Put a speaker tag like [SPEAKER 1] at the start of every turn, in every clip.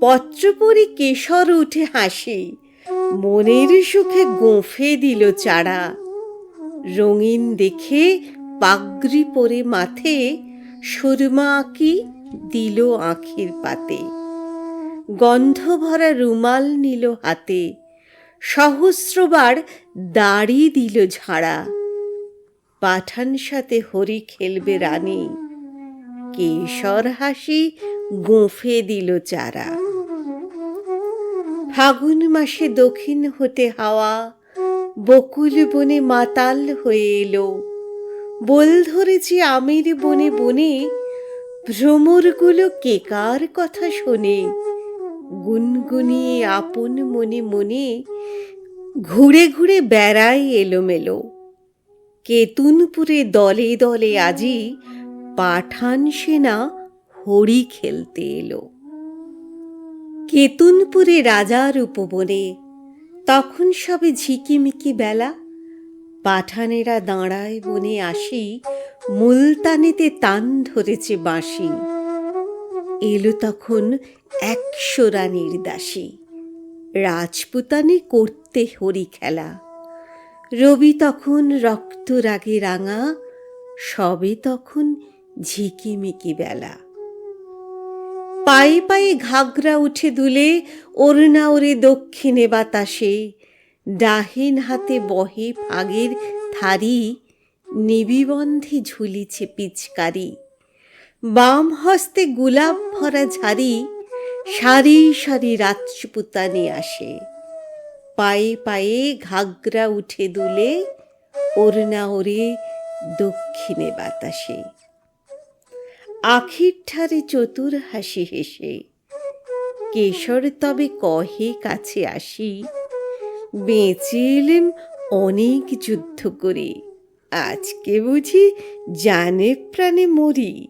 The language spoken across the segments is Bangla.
[SPEAKER 1] পত্র পড়ি কেশর উঠে হাসি। মনের সুখে গোঁফে দিল চারা। রঙিন দেখে পাগড়ি পরে মাথে সুরমা আঁকি দিল আঁখির পাতে। গন্ধ ভরা রুমাল নিল হাতে। সহস্রবার দাড়ি দিল ঝাড়া। পাঠান সাথে হরি খেলবে রানী। কেশর হাসি গোঁফে দিল চারা। ফাগুন মাসে দক্ষিণ হতে হাওয়া, বকুল বনে মাতাল হয়ে এলো। বল ধরেছি আমির বনে বনে, ভ্রমরগুলো কেকার কথা শোনে? গুনগুনিয়ে আপন মনে মনে ঘুরে ঘুরে বেড়ায় এলোমেলো। কেতুনপুরে দলে দলে আজি পাঠান সেনা হরি খেলতে এলো। কেতুনপুরে রাজার উপবনে। তখন সবে ঝিকিমিকি বেলা। পাঠানেরা দাঁড়ায় বনে আসি, মুলতানেতে তান ধরেছে বাঁশি। এলো তখন একশো রানীর দাসী। রাজপুতানি করতে হরি খেলা। রবি তখন রক্ত রাগে রাঙা, সবে তখন ঝিকিমিকি বেলা। পায়ে পায়ে ঘাগরা উঠে দুলে ওরনা ওরে দক্ষিণে বাতাসে। ডাহিন হাতে বহে ফাগের থারি, নিবিবন্ধে ঝুলিছে পিচকারি। বাম হস্তে গোলাপ ভরা ঝাড়ি, সারি সারি রাজপুতানি আসে। পায়ে পায়ে ঘাগরা উঠে দুলে ওরনা ওরে দক্ষিণে বাতাসে। আখির ঠারে চতুর হাসি হেসে, কেশর তবে কহে কাছে আসি, বেঁচে এলেম অনেক যুদ্ধ করে, আজকে বুঝি জানে প্রাণে মরি।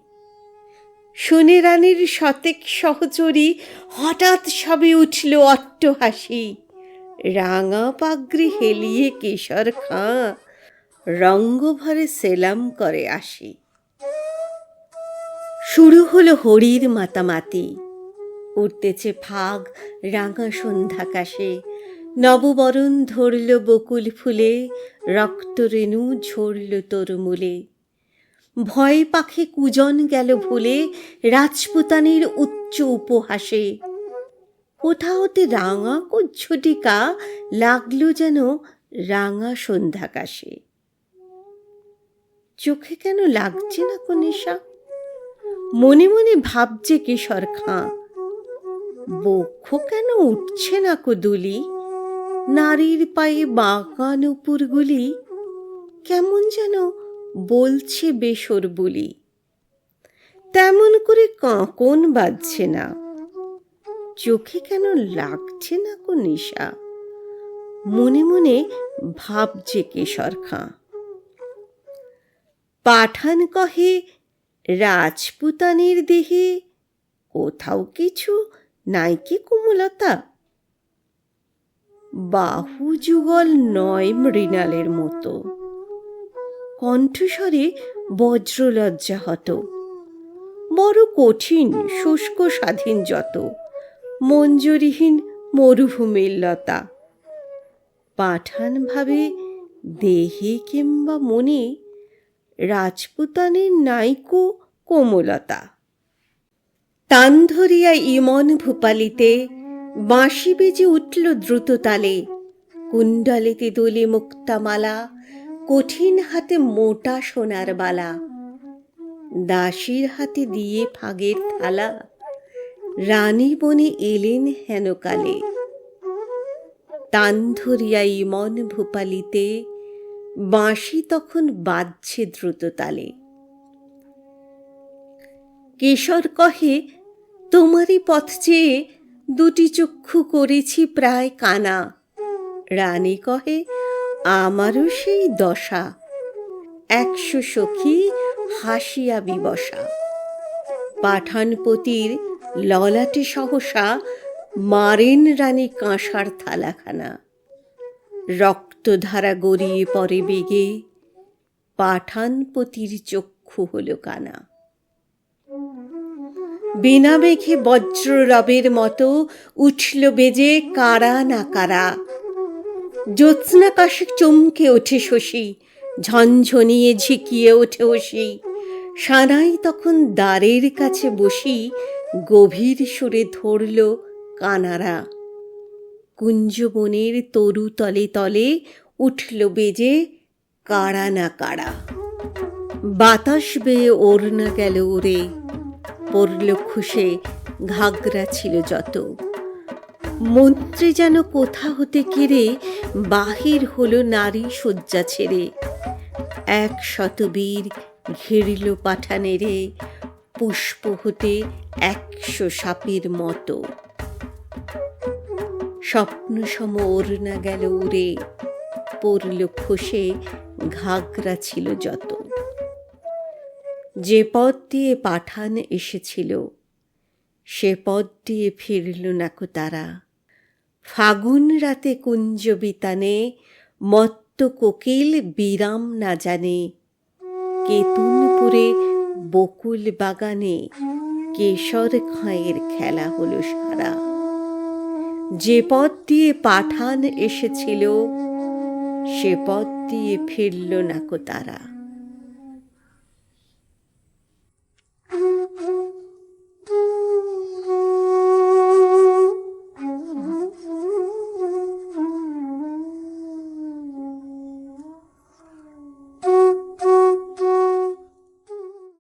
[SPEAKER 1] শুনে রানীর শতেক সহচরী হঠাৎ সবে উঠল অট্ট হাসি, রাঙা পাগড়ি হেলিয়ে কেশর খাঁ রঙ্গভরে সেলাম করে আসি। শুরু হলো হরির মাতামাতি। উঠতেছে ফাগ, রাঙা সন্ধ্যাকাশে নববরণ ধরল বকুল ফুলে, রক্তরেণু ঝরল তরমূলে। ভয় পাখে কুজন গেল ভুলে, রাজপুতানির উচ্চ উপহাসে। কোথা হতে রাঙা কচ্ছটিকা, লাগল যেন রাঙা সন্ধ্যাকাশে চোখে কেন লাগছে না কো নেশা? মনে মনে ভাবছে কিশোর খাঁ। বক্ষ কেন উঠছে না কো দুলি নারীর পায়ে বাঁকা নুপুরগুলি কেমন যেন বলছে বেসর বলি। তেমন করে কাঁকন বাজছে না। চোখে কেন লাগছে না কো নিশা? মনে মনে ভাবছে কেশর খাঁ। পাঠান কহে রাজপুতানের দেহে কোথাও কিছু নাই কি কোমলতা? বাহু যুগল নয় মৃণালের মতো। কণ্ঠস্বরে বজ্রলজ্জা হত। বড় কঠিন, শুষ্ক স্বাধীন যত। মঞ্জুরিহীন মরুভূমির লতা। পাঠান ভাবে দেহে কিংবা মনে রাজপুতানের নাইকো কোমলতা। তান ধরিয়া ইমন ভূপালিতে বাঁশি বেজে উঠল দ্রুত তালে। কুণ্ডলিতে দোলে মুক্তামালা, কঠিন হাতে মোটা সোনার বালা। দাসীর হাতে দিয়ে ফাগের থালা, রানী বনে এলেন হেনকালে। তান ধরিয়া ইমন ভূপালিতে বাঁশি তখন বাজছে দ্রুত তালে। কেশর কহে, তোমারই পথ চেয়ে দুটি চক্ষু করেছি প্রায় কানা। রানী কহে, আমারও সেই দশা। একশো সখী হাসিয়া বিবসা পাঠানপতির ললাটে সহসা মারেন রানী কাঁসার থালাখানা। রক্তধারা গড়িয়ে পড়ে বেগে পাঠানপতির চক্ষু হলো কানা। বিনা মেঘে বজ্ররবের মতো উঠল বেজে কারা না কারা। জ্যোৎস্নাকাশে চমকে ওঠে শশী, ঝনঝনিয়ে ঝিকিয়ে ওঠে ওসি। সানাই তখন দ্বারের কাছে বসি গভীর সুরে ধরল কানারা। কুঞ্জবনের তরু তলে তলে উঠল বেজে কাড়া না কাড়া। বাতাস বেয়ে ওর ওড়না গেল ওরে, পড়ল খুশে ঘাগরা ছিল যত। মন্ত্রী যেন কোথা হতে কেড়ে, বাহির হলো নারী শয্যা ছেড়ে। এক শতবীর ঘিরিল পাঠানেরে পুষ্প হতে একশো সাপের মতো। স্বপ্ন সম ওড়না গেল উড়ে। পড়ল খসে, ঘাগরা ছিল যত। যে পথ দিয়ে পাঠান এসেছিল, সে পথ দিয়ে ফিরল নাকো তারা। ফাগুন রাতে কুঞ্জ বিতানে, মত্ত কোকিল বিরাম না জানে। কেতুনপুরে বকুল বাগানে, কেশর খাঁয়ের খেলা হলো সারা। যে পথ দিয়ে পাঠান এসেছিল সে পথ দিয়ে ফিরল না কো তারা।